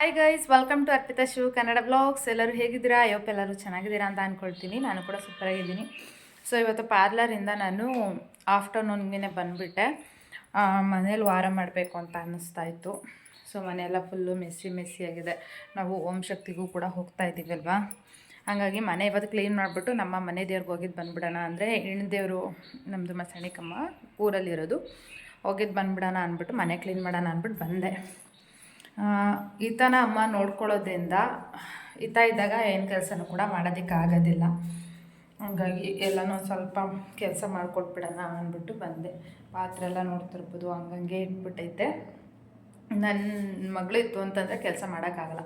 Hi guys welcome to Arpita Shiv Kannada blogs ಎಲ್ಲರೂ ಹೇಗಿದ್ದೀರಾ? ಅಯ್ಯಪ್ಪ ಎಲ್ಲರೂ ಚೆನ್ನಾಗಿದ್ದೀರಾ ಅಂತ ಅಂದ್ಕೊಳ್ತೀನಿ ನಾನು ಕೂಡ ಸೂಪರಾಗಿದ್ದೀನಿ. ಸೊ ಇವತ್ತು ಪಾರ್ಲರಿಂದ ನಾನು ಆಫ್ಟರ್ನೂನ್ಗೆ ಬಂದುಬಿಟ್ಟೆ. ಮನೇಲಿ ವಾರ ಮಾಡಬೇಕು ಅಂತ ಅನ್ನಿಸ್ತಾ ಇತ್ತು. ಸೊ ಮನೆಯೆಲ್ಲ ಫುಲ್ಲು ಮೆಸ್ಸಿ ಮೆಸ್ಸಿ ಆಗಿದೆ. ನಾವು ಓಂ ಶಕ್ತಿಗೂ ಕೂಡ ಹೋಗ್ತಾ ಇದ್ದೀವಲ್ವಾ ಹಾಗಾಗಿ ಮನೆ ಇವತ್ತು ಕ್ಲೀನ್ ಮಾಡಿಬಿಟ್ಟು ನಮ್ಮ ಮನೆ ದೇವ್ರಿಗೆ ಹೋಗಿದ್ದು ಬಂದ್ಬಿಡೋಣ ಅಂದರೆ ದೇವರು ನಮ್ಮದು ಮಸಣಿಕಮ್ಮ ಊರಲ್ಲಿರೋದು. ಹೋಗಿದ್ದು ಬಂದ್ಬಿಡೋಣ ಅಂದ್ಬಿಟ್ಟು ಮನೆ ಕ್ಲೀನ್ ಮಾಡೋಣ ಅಂದ್ಬಿಟ್ಟು ಬಂದೆ. ಈತನ ಅಮ್ಮ ನೋಡ್ಕೊಳ್ಳೋದ್ರಿಂದ ಈತ ಇದ್ದಾಗ ಏನು ಕೆಲಸನೂ ಕೂಡ ಮಾಡೋದಕ್ಕಾಗೋದಿಲ್ಲ ಹಂಗಾಗಿ ಎಲ್ಲನೂ ಸ್ವಲ್ಪ ಕೆಲಸ ಮಾಡಿಕೊಟ್ಬಿಡೋಣ ಅಂದ್ಬಿಟ್ಟು ಬಂದೆ. ಪಾತ್ರೆ ಎಲ್ಲ ನೋಡ್ತಿರ್ಬೋದು, ಹಂಗಂಗೆ ಇಟ್ಬಿಟ್ಟೈತೆ. ನನ್ನ ಮಗಳಿತ್ತು ಅಂತಂದರೆ ಕೆಲಸ ಮಾಡೋಕ್ಕಾಗಲ್ಲ.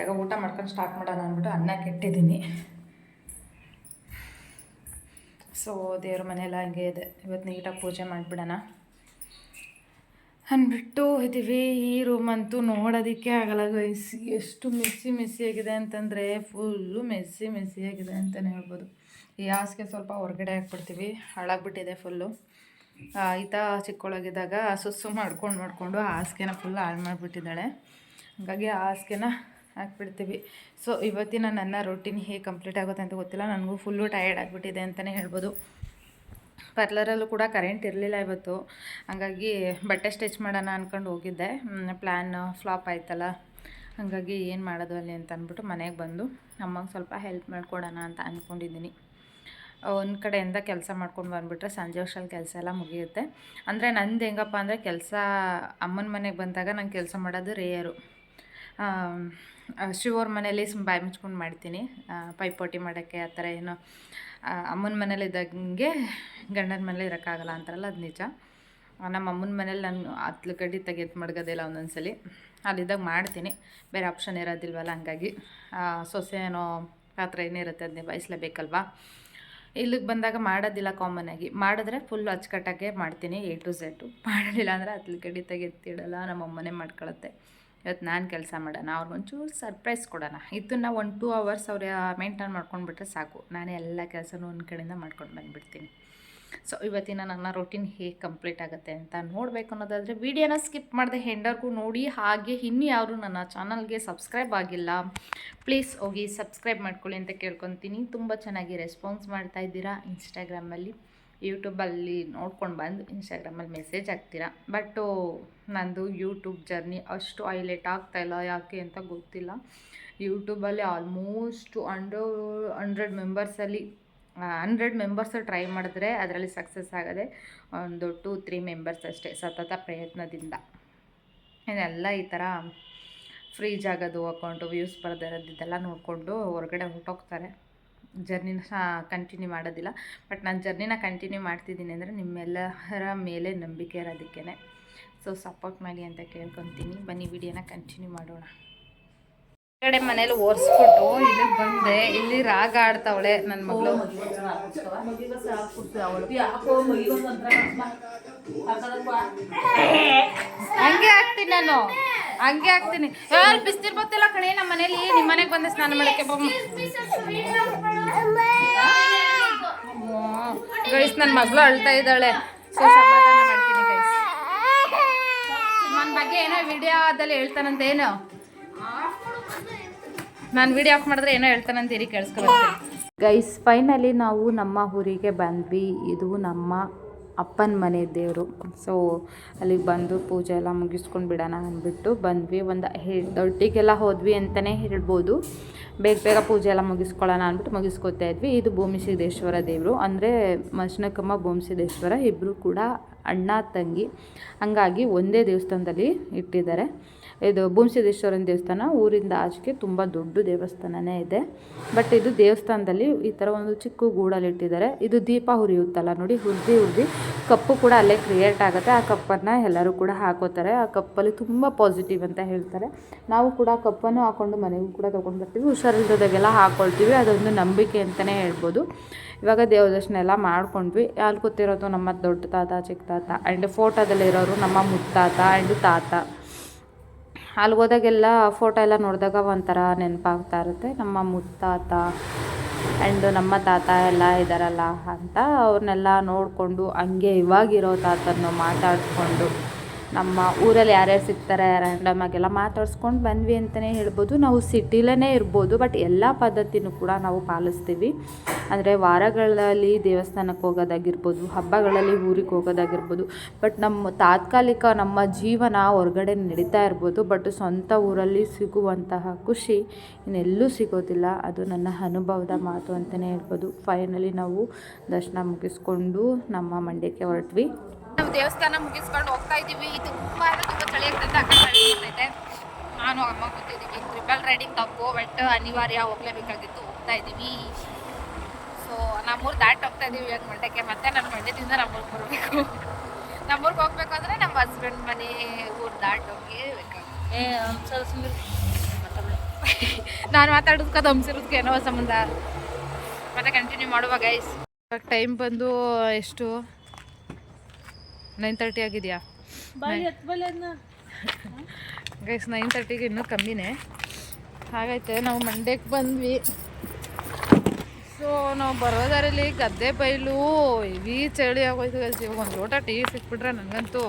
ಈಗ ಊಟ ಮಾಡ್ಕೊಂಡು ಸ್ಟಾರ್ಟ್ ಮಾಡೋಣ ಅಂದ್ಬಿಟ್ಟು ಅನ್ನ ಕೆಟ್ಟಿದ್ದೀನಿ ಸೊ ದೇವ್ರ ಮನೆಯೆಲ್ಲ ಹಂಗೆ ಇದೆ. ಇವತ್ತು ನೀಟಾಗಿ ಪೂಜೆ ಮಾಡಿಬಿಡೋಣ. ಅಂದ್ಬಿಟ್ಟು ಇದ್ದೀವಿ ಈ ರೂಮ್ ಅಂತೂ ನೋಡೋದಕ್ಕೆ ಆಗಲ್ಲ ಗೈಸ್ ಎಷ್ಟು ಮೆಸ್ಸಿ ಮೆಸ್ಸಿ ಆಗಿದೆ ಅಂತಂದರೆ ಫುಲ್ಲು ಮೆಸ್ಸಿ ಮೆಸ್ಸಿ ಆಗಿದೆ ಅಂತಲೇ ಹೇಳ್ಬೋದು. ಈ ಹಾಸಿಗೆ ಸ್ವಲ್ಪ ಹೊರಗಡೆ ಹಾಕ್ಬಿಡ್ತೀವಿ. ಹಾಳಾಗ್ಬಿಟ್ಟಿದೆ ಫುಲ್ಲು ಈತ ಚಿಕ್ಕೊಳಗಿದ್ದಾಗ ಸುಸ್ಸು ಮಾಡ್ಕೊಂಡು, ಮಾಡಿಕೊಂಡು ಹಾಸಿಗೆನ ಫುಲ್ ಹಾಳು ಮಾಡಿಬಿಟ್ಟಿದ್ದಾಳೆ. ಹಾಗಾಗಿ ಹಾಸಿಗೆನ ಹಾಕ್ಬಿಡ್ತೀವಿ. ಸೊ ಇವತ್ತಿನ ನನ್ನ ರೊಟೀನ್ ಹೇಗೆ ಕಂಪ್ಲೀಟ್ ಆಗುತ್ತೆ ಅಂತ ಗೊತ್ತಿಲ್ಲ. ನನಗೂ ಫುಲ್ಲು ಟಯರ್ಡ್ ಆಗಿಬಿಟ್ಟಿದೆ ಅಂತಲೇ ಹೇಳ್ಬೋದು. ಪಾರ್ಲರಲ್ಲೂ ಕೂಡ ಕರೆಂಟ್ ಇರಲಿಲ್ಲ ಇವತ್ತು. ಹಾಗಾಗಿ ಬಟ್ಟೆ ಸ್ಟಿಚ್ ಮಾಡೋಣ ಅಂದ್ಕೊಂಡು ಹೋಗಿದ್ದೆ. ಪ್ಲ್ಯಾನ್ ಫ್ಲಾಪ್ ಆಯ್ತಲ್ಲ. ಹಾಗಾಗಿ ಏನು ಮಾಡೋದು ಅಲ್ಲಿ ಅಂತ ಅಂದ್ಬಿಟ್ಟು ಮನೆಗೆ ಬಂದು ಅಮ್ಮಗೆ ಸ್ವಲ್ಪ ಹೆಲ್ಪ್ ಮಾಡಿಕೊಡೋಣ ಅಂತ ಅಂದ್ಕೊಂಡಿದ್ದೀನಿ ಒಂದು ಕಡೆಯಿಂದ ಕೆಲಸ ಮಾಡ್ಕೊಂಡು ಬಂದುಬಿಟ್ರೆ ಸಂಜೆ ವರ್ಷಲ್ಲಿ ಕೆಲಸ ಎಲ್ಲ ಮುಗಿಯುತ್ತೆ. ಅಂದರೆ ನಂದು ಹೆಂಗಪ್ಪ ಅಂದರೆ ಕೆಲಸ ಅಮ್ಮನ ಮನೆಗೆ ಬಂದಾಗ ನಂಗೆ ಕೆಲಸ ಮಾಡೋದು ರೇಯರು ಶಿವವ್ರ ಮನೇಲಿ ಸುಮ್ಮ ಬಾಯಿ ಮುಚ್ಕೊಂಡು ಮಾಡ್ತೀನಿ. ಪೈಪೋಟಿ ಮಾಡೋಕ್ಕೆ ಆ ಥರ ಏನೋ ಅಮ್ಮನ ಮನೇಲಿ ಇದ್ದಂಗೆ ಗಂಡನ ಮನೇಲಿ ಇರೋಕ್ಕಾಗಲ್ಲ ಅಂತಾರಲ್ಲ, ಅದು ನಿಜ. ನಮ್ಮ ಅಮ್ಮನ ಮನೇಲಿ ನಾನು ಹತ್ತು ಗಡ್ಡಿ ತೆಗೆದು ಮಡ್ಗೋದಿಲ್ಲ ಒಂದೊಂದ್ಸಲಿ ಅಲ್ಲಿದ್ದಾಗ ಮಾಡ್ತೀನಿ. ಬೇರೆ ಆಪ್ಷನ್ ಇರೋದಿಲ್ವಲ್ಲ, ಹಂಗಾಗಿ. ಸೊಸೆ ಏನೋ ಪಾತ್ರ ಏನಿರುತ್ತೆ ಅದನ್ನೇ ಬಯಸಲೇಬೇಕಲ್ವಾ ಇಲ್ಲಿಗೆ ಬಂದಾಗ ಮಾಡೋದಿಲ್ಲ ಕಾಮನ್ ಆಗಿ. ಮಾಡಿದ್ರೆ ಫುಲ್ ಅಚ್ಚುಕಟ್ಟಾಗೆ ಮಾಡ್ತೀನಿ ಎ ಟು ಝೆಡ್ಡು ಮಾಡಲಿಲ್ಲ ಅಂದರೆ ಹತ್ತು ಗಡ್ಡಿ ನಮ್ಮ ಅಮ್ಮನೇ ಮಾಡ್ಕೊಳತ್ತೆ. ಇವತ್ತು ನಾನು ಕೆಲಸ ಮಾಡೋಣ, ಅವ್ರಿಗೊಂಚೂರು ಸರ್ಪ್ರೈಸ್ ಕೊಡೋಣ. ಇದನ್ನು ಒಂದು ಟೂ ಅವರ್ಸ್ ಅವ್ರ ಮೇಂಟೈನ್ ಮಾಡ್ಕೊಂಡ್ಬಿಟ್ರೆ ಸಾಕು. ನಾನೇ ಎಲ್ಲ ಕೆಲಸನೂ ಒಂದು ಕಡೆಯಿಂದ ಮಾಡ್ಕೊಂಡು ಬಂದುಬಿಡ್ತೀನಿ. ಸೊ ಇವತ್ತಿನ ನನ್ನ ರೊಟೀನ್ ಹೇಗೆ ಕಂಪ್ಲೀಟ್ ಆಗುತ್ತೆ ಅಂತ ನೋಡಬೇಕು ಅನ್ನೋದಾದರೆ ವೀಡಿಯೋನ ಸ್ಕಿಪ್ ಮಾಡಿದೆ ಹೆಂಡರ್ಗೂ ನೋಡಿ, ಹಾಗೆ ಇನ್ನೂ ಯಾರು ನನ್ನ ಚಾನಲ್ಗೆ ಸಬ್ಸ್ಕ್ರೈಬ್ ಆಗಿಲ್ಲ ಪ್ಲೀಸ್ ಹೋಗಿ ಸಬ್ಸ್ಕ್ರೈಬ್ ಮಾಡ್ಕೊಳ್ಳಿ ಅಂತ ಕೇಳ್ಕೊತೀನಿ. ತುಂಬ ಚೆನ್ನಾಗಿ ರೆಸ್ಪಾನ್ಸ್ ಮಾಡ್ತಾ ಇದ್ದೀರಾ ಇನ್ಸ್ಟಾಗ್ರಾಮಲ್ಲಿ ಯೂಟ್ಯೂಬಲ್ಲಿ ನೋಡ್ಕೊಂಡು ಬಂದು ಇನ್ಸ್ಟಾಗ್ರಾಮಲ್ಲಿ ಮೆಸೇಜ್ ಹಾಕ್ತೀರಾ? ಬಟ್ಟು ನಂದು ಯೂಟ್ಯೂಬ್ ಜರ್ನಿ ಅಷ್ಟು ಹೈಲೈಟ್ ಆಗ್ತಾಯಿಲ್ಲ ಯಾಕೆ ಅಂತ ಗೊತ್ತಿಲ್ಲ. ಯೂಟ್ಯೂಬಲ್ಲಿ ಆಲ್ಮೋಸ್ಟ್ ಅಂಡರ್ ಹಂಡ್ರೆಡ್ ಮೆಂಬರ್ಸಲ್ಲಿ ಹಂಡ್ರೆಡ್ ಮೆಂಬರ್ಸ್ ಟ್ರೈ ಮಾಡಿದ್ರೆ ಅದರಲ್ಲಿ ಸಕ್ಸಸ್ ಆಗೋದೆ ಒಂದು ಟೂ ತ್ರೀ ಮೆಂಬರ್ಸ್ ಅಷ್ಟೇ ಸತತ ಪ್ರಯತ್ನದಿಂದ. ಇನ್ನೆಲ್ಲ ಈ ಥರ ಫ್ರೀಜ್ ಆಗೋದು ಅಕೌಂಟು ವ್ಯೂಸ್ ಬರ್ದಿರೋದು ಇದೆಲ್ಲ ನೋಡಿಕೊಂಡು ಹೊರಗಡೆ ಹೊರಟೋಗ್ತಾರೆ. ಜರ್ನಿನ ಕಂಟಿನ್ಯೂ ಮಾಡೋದಿಲ್ಲ. ಬಟ್ ನಾನು ಜರ್ನಿನ ಕಂಟಿನ್ಯೂ ಮಾಡ್ತಿದ್ದೀನಿ ಅಂದರೆ ನಿಮ್ಮೆಲ್ಲರ ಮೇಲೆ ನಂಬಿಕೆ ಇರೋದಕ್ಕೇ ಸೊ ಸಪೋರ್ಟ್ ಮಾಡಿ ಅಂತ ಕೇಳ್ಕೊತೀನಿ. ಬನ್ನಿ ವಿಡಿಯೋನ ಕಂಟಿನ್ಯೂ ಮಾಡೋಣ. ಕಡೆ ಮನೇಲಿ ಓರಿಸ್ಬಿಟ್ಟು ಇಲ್ಲಿ ಬಂದೆ. ಇಲ್ಲಿ ರಾಗ ಆಡ್ತಾವಳೆ ನನ್ನ ಮಗಳು. ಹಂಗೆ ಹಾಕ್ತೀನಿ ನಾನು. ಹಂಗೆ ಹಾಕ್ತೀನಿ. ಯಾರು ಬಿಸ್ತಿರ್ ಗೊತ್ತಿಲ್ಲ ಕಣೆ ನಮ್ಮ ಮನೇಲಿ ನಿಮ್ಮ ಮನೆಗೆ ಬಂದೆ ಸ್ನಾನ ಮಾಡಕ್ಕೆ ಬಮ್ಮ ಗೈಸ್ ನನ್ನ ಮಗಳು ಅಳ್ತಾ ಇದ್ದಾಳೆ. ಸೊ ಸಮಾಧಾನ ಮಾಡ್ತೀನಿ ಗೈಸ್ ನನ್ನ ಬಗ್ಗೆ ಏನೋ ವಿಡಿಯೋದಲ್ಲಿ ಹೇಳ್ತಾನಂತ, ಏನು? ನಾನು ವಿಡಿಯೋ ಆಫ್ ಮಾಡಿದ್ರೆ ಏನೋ ಹೇಳ್ತಾನಂತೀರಿ ಕೇಳಿಸ್ಕೊಳ್ತೀನಿ ಗೈಸ್ ಫೈನಲಿ ನಾವು ನಮ್ಮ ಊರಿಗೆ ಬಂದ್ವಿ. ಇದು ನಮ್ಮ ಅಪ್ಪನ ಮನೆ ದೇವರು. ಸೊ ಅಲ್ಲಿಗೆ ಬಂದು ಪೂಜೆ ಎಲ್ಲ ಮುಗಿಸ್ಕೊಂಡು ಬಿಡೋಣ ಅಂದ್ಬಿಟ್ಟು ಬಂದ್ವಿ. ಒಂದು ದೊಡ್ಡಿಗೆಲ್ಲ ಹೋದ್ವಿ ಅಂತಲೇ ಹೇಳ್ಬೋದು. ಬೇಗ ಬೇಗ ಪೂಜೆ ಎಲ್ಲ ಮುಗಿಸ್ಕೊಳ್ಳೋಣ ಅಂದ್ಬಿಟ್ಟು ಮುಗಿಸ್ಕೊತಾ ಇದ್ವಿ. ಇದು ಭೂಮಿಸಿದ್ದೇಶ್ವರ ದೇವರು. ಅಂದರೆ ಮಶ್ನಕಮ್ಮ ಭೂಮಿಸಿದ್ದೇಶ್ವರ ಇಬ್ಬರು ಕೂಡ ಅಣ್ಣ, ತಂಗಿ. ಹಂಗಾಗಿ ಒಂದೇ ದೇವಸ್ಥಾನದಲ್ಲಿ ಇಟ್ಟಿದ್ದಾರೆ. ಇದು ಭೂಮಿಸಿದ್ದೇಶ್ವರನ ದೇವಸ್ಥಾನ. ಊರಿಂದ ಆಚೆಗೆ ತುಂಬ ದೊಡ್ಡ ದೇವಸ್ಥಾನನೇ ಇದೆ. ಬಟ್ ಇದು ದೇವಸ್ಥಾನದಲ್ಲಿ ಈ ಥರ ಒಂದು ಚಿಕ್ಕ ಗೂಡಲ್ಲಿ ಇಟ್ಟಿದ್ದಾರೆ. ಇದು ದೀಪ ಹುರಿಯುತ್ತಲ್ಲ ನೋಡಿ, ಹುರಿದು ಹುರಿದು. ಕಪ್ಪು ಕೂಡ ಅಲ್ಲೇ ಕ್ರಿಯೇಟ್ ಆಗುತ್ತೆ. ಆ ಕಪ್ಪನ್ನು ಎಲ್ಲರೂ ಕೂಡ ಹಾಕೋತಾರೆ. ಆ ಕಪ್ಪಲ್ಲಿ ತುಂಬ ಪಾಸಿಟಿವ್ ಅಂತ ಹೇಳ್ತಾರೆ. ನಾವು ಕೂಡ ಕಪ್ಪನ್ನು ಹಾಕ್ಕೊಂಡು ಮನೆಗೂ ಕೂಡ ತೊಗೊಂಡು ಬರ್ತೀವಿ. ಹುಷಾರಿಲ್ಲದಾಗೆಲ್ಲ ಹಾಕ್ಕೊಳ್ತೀವಿ ಅದೊಂದು ನಂಬಿಕೆ ಅಂತಲೇ ಹೇಳ್ಬೋದು. ಇವಾಗ ದೇವ್ರ ದರ್ಶನ ಎಲ್ಲ ಮಾಡ್ಕೊಂಡ್ವಿ. ಅಲ್ಲಿ ಕೂತಿರೋದು ನಮ್ಮ ದೊಡ್ಡ ತಾತ, ಚಿಕ್ಕ ತಾತ ಆ್ಯಂಡ್ ಫೋಟೋದಲ್ಲಿರೋರು ನಮ್ಮ ಮುತ್ತಾತ ಆ್ಯಂಡ್ ತಾತ. ಅಲ್ಲಿ ಹೋದಾಗೆಲ್ಲ ಫೋಟೋ ಎಲ್ಲ ನೋಡಿದಾಗ ಒಂಥರ ನೆನಪಾಗ್ತಾ ಇರುತ್ತೆ. ನಮ್ಮ ಮುತ್ತಾತ ಆ್ಯಂಡ್ ನಮ್ಮ ತಾತ ಎಲ್ಲ ಇದ್ದಾರಲ್ಲ ಅಂತ ಅವ್ರನ್ನೆಲ್ಲ ನೋಡಿಕೊಂಡು ಹಂಗೆ ಇವಾಗಿರೋ ತಾತನ್ನು ಮಾತಾಡಿಕೊಂಡು ನಮ್ಮ ಊರಲ್ಲಿ ಯಾರ್ಯಾರು ಸಿಗ್ತಾರೆ ರ್ಯಾಂಡಮ್ ಆಗೆಲ್ಲ ಮಾತಾಡ್ಸ್ಕೊಂಡು ಬಂದ್ವಿ ಅಂತಲೇ ಹೇಳ್ಬೋದು. ನಾವು ಸಿಟಿಲೇ ಇರ್ಬೋದು ಬಟ್ ಎಲ್ಲ ಪದ್ಧತಿನೂ ಕೂಡ ನಾವು ಪಾಲಿಸ್ತೀವಿ. ಅಂದರೆ ವಾರಗಳಲ್ಲಿ ದೇವಸ್ಥಾನಕ್ಕೆ ಹೋಗೋದಾಗಿರ್ಬೋದು, ಹಬ್ಬಗಳಲ್ಲಿ ಊರಿಗೆ ಹೋಗೋದಾಗಿರ್ಬೋದು ಬಟ್ ನಮ್ಮ ತಾತ್ಕಾಲಿಕ ನಮ್ಮ ಜೀವನ ಹೊರಗಡೆ ನಡೀತಾ ಇರ್ಬೋದು ಬಟ್ ಸ್ವಂತ ಊರಲ್ಲಿ ಸಿಗುವಂತಹ ಖುಷಿ ಇನ್ನೆಲ್ಲೂ ಸಿಗೋದಿಲ್ಲ. ಅದು ನನ್ನ ಅನುಭವದ ಮಾತು ಅಂತಲೇ ಹೇಳ್ಬೋದು. ಫೈನಲಿ ನಾವು ದರ್ಶನ ಮುಗಿಸ್ಕೊಂಡು ನಮ್ಮ ಮಂಡ್ಯಕ್ಕೆ ಹೊರಟ್ವಿ. ನಾವು ದೇವಸ್ಥಾನ ಮುಗಿಸ್ಕೊಂಡು ಹೋಗ್ತಾ ಇದೀವಿ ತುಂಬಾ ಅಂದ್ರೆ ತುಂಬಾ ಚಳಿ ಆಗ್ತೈತೆ ನಾನು ಅಮ್ಮ ಕೂತಿದ್ದೀವಿ ಟ್ರಿಪಲ್ ರೈಡಿಂಗ್ ತಪ್ಪು ಬಟ್ ಅನಿವಾರ್ಯ ಹೋಗ್ಲೇಬೇಕಾಗಿತ್ತು ಹೋಗ್ತಾ ಇದೀವಿ ಸೊ ನಮ್ಮೂರು ದಾಟ್ ಹೋಗ್ತಾ ಇದೀವಿ ಇವಾಗ ಮಂಡ್ಯಕ್ಕೆ. ಮತ್ತೆ ನಾನು ಮಂಡ್ಯದಿಂದ ನಮ್ಮೂರಿಗೆ ಬರಬೇಕು. ನಮ್ಮೂರಿಗೆ ಹೋಗ್ಬೇಕು ಅಂದ್ರೆ ನಮ್ಮ ಹಸ್ಬೆಂಡ್ ಮನೆ ಊರು ದಾಟ್ ಹೋಗಿ ನಾನು ಮಾತಾಡೋದಕ್ಕೆ ಹಂಸಿರೋದಕ್ಕೆ ಏನೋ ಸಂಬಂಧ. ಮತ್ತೆ ಕಂಟಿನ್ಯೂ ಮಾಡುವ ಗೈಸ್ ಇವಾಗ ಟೈಮ್ ಬಂದು ಎಷ್ಟು? ನೈನ್ ತರ್ಟಿ ಆಗಿದೆಯಾ? ಗೈಸ್ ನೈನ್ ತರ್ಟಿಗೆ ಇನ್ನೂ ಕಮ್ಮಿನೇ. ಹಾಗೈತೆ ನಾವು ಮಂಡ್ಯಕ್ಕೆ ಬಂದ್ವಿ. ಸೊ ನಾವು ಬರೋದಾರಲ್ಲಿ ದಾರಿಲಿ ಗದ್ದೆ ಬೈಲು ಇವಿ ಚಳಿ ಆಗೋಯ್ತು ಗೈಸ್ ಇವಾಗ ಒಂದು ಲೋಟ ಟೀ ಸಿಕ್ಬಿಟ್ರೆ ನನಗಂತೂ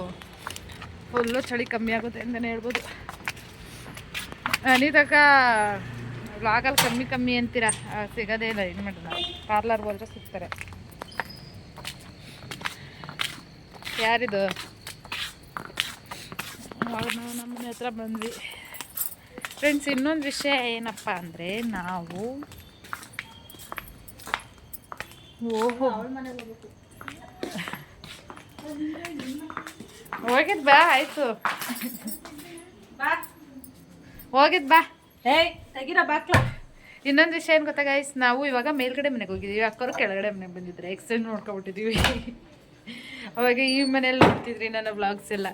ಫುಲ್ಲು ಚಳಿ ಕಮ್ಮಿ ಆಗುತ್ತೆ ಅಂತಲೇ ಹೇಳ್ಬೋದು. ಅನಿತಕ್ಕ ವ್ಲಾಗಲ್ಲಿ ಕಮ್ಮಿ ಕಮ್ಮಿ ಅಂತೀರಾ? ಸಿಗೋದೇ ಇಲ್ಲ ಏನು ಮಾಡೋಣ ಪಾರ್ಲರ್ಗೆ ಹೋದ್ರೆ ಸಿಗ್ತಾರೆ. ಯಾರಿದು? ನಾವು ನಮ್ಮ ಮನೆ ಹತ್ರ ಬಂದ್ವಿ. ಫ್ರೆಂಡ್ಸ್ ಇನ್ನೊಂದು ವಿಷಯ ಏನಪ್ಪ ಅಂದರೆ ನಾವು ಓಹೋ. ಹೋಗಿದ್ ಬಾ ಆಯ್ತು. ಹೋಗಿದ್ ಬಾ. ಏಯ್ ತೆಗಿರ ಬಾಕ್ಲ. ಇನ್ನೊಂದು ವಿಷಯ ಏನು ಗೊತ್ತಾಗ ನಾವು ಇವಾಗ ಮೇಲ್ಗಡೆ ಮನೆಗೆ ಹೋಗಿದ್ದೀವಿ ಅಕ್ಕವರು ಕೆಳಗಡೆ ಮನೆಗೆ ಬಂದಿದ್ರೆ. ಎಕ್ಸ್ಚೇಂಜ್ ನೋಡ್ಕೊಬಿಟ್ಟಿದ್ದೀವಿ ಅವಾಗ ಈ ಮನೇಲಿ ನೋಡ್ತಿದ್ರಿ ನನ್ನ ಬ್ಲಾಗ್ಸ್ ಎಲ್ಲ?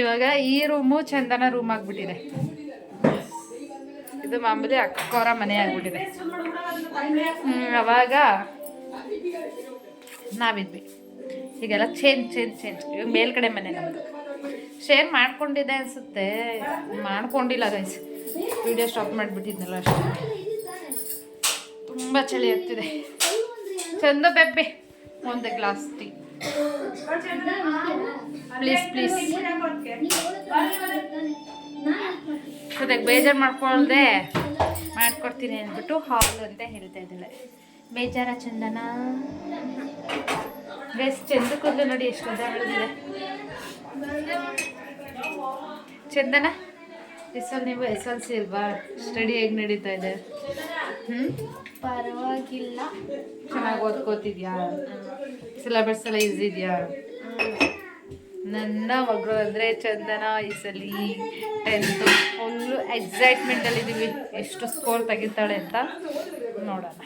ಇವಾಗ ಈ ರೂಮು ಚಂದನ ರೂಮ್ ಆಗ್ಬಿಟ್ಟಿದೆ. ಇದು ಮಾಮೂಲಿ ಅಕ್ಕವರ ಮನೆ ಆಗ್ಬಿಟ್ಟಿದೆ. ಅವಾಗ ನಾವಿದ್ವಿ. ಈಗೆಲ್ಲ ಚೇಂಜ್ ಚೇಂಜ್ ಚೇಂಜ್ ಇವಾಗ ಮೇಲ್ಗಡೆ ಮನೆ ನಮ್ದು. ಶೇರ್ ಮಾಡ್ಕೊಂಡಿದೆ ಅನ್ಸುತ್ತೆ. ಮಾಡ್ಕೊಂಡಿಲ್ಲ ಗೈಸ್ ವಿಡಿಯೋ ಸ್ಟಾಪ್ ಮಾಡಿಬಿಟ್ಟಿದ್ನಲ್ಲ ಅಷ್ಟೇ. ತುಂಬ ಚಳಿ ಆಗ್ತಿದೆ. ಚಂದ ಬೆಬ್ಬೆ. ಒಂದು ಗ್ಲಾಸ್ ಟೀ ಪ್ಲೀಸ್ ಪ್ಲೀಸ್ ಅದಕ್ಕೆ ಬೇಜಾರು ಮಾಡ್ಕೊಳ್ದೆ ಮಾಡ್ಕೊಡ್ತೀನಿ ಅಂದ್ಬಿಟ್ಟು ಹಾಲು ಅಂತ ಹೇಳ್ತಾ ಇದ್ದಾಳೆ. ಬೇಜಾರ ಚಂದನ? ಬೆಸ್ಟ್ ಚಂದ ಕೂದಲು ನೋಡಿ ಎಷ್ಟು ಬೆಳೆದಿದೆ ಚಂದನ? ಎಸ್ ಎಲ್ ನೀವು ಎಸ್ ಎಲ್ ಸಿ ಅಲ್ವಾ? ಸ್ಟಡಿ ಹೇಗೆ ನಡೀತಾ ಇದೆ? ಹ್ಞೂ ಪರವಾಗಿಲ್ಲ. ಚೆನ್ನಾಗಿ ಓದ್ಕೋತಿದ್ಯಾ? ಸಿಲೆಬಸ್ ಎಲ್ಲ ಈಸಿ ಇದೆಯಾ? ನನ್ನ ಮಗಳು ಅಂದರೆ ಚಂದನ ಈ ಸಲ ಟೆಂತು ಫುಲ್ಲು ಎಕ್ಸೈಟ್ಮೆಂಟಲ್ಲಿದ್ದೀವಿ ಎಷ್ಟು ಸ್ಕೋರ್ ತೆಗಿತಾಳೆ ಅಂತ ನೋಡೋಣ.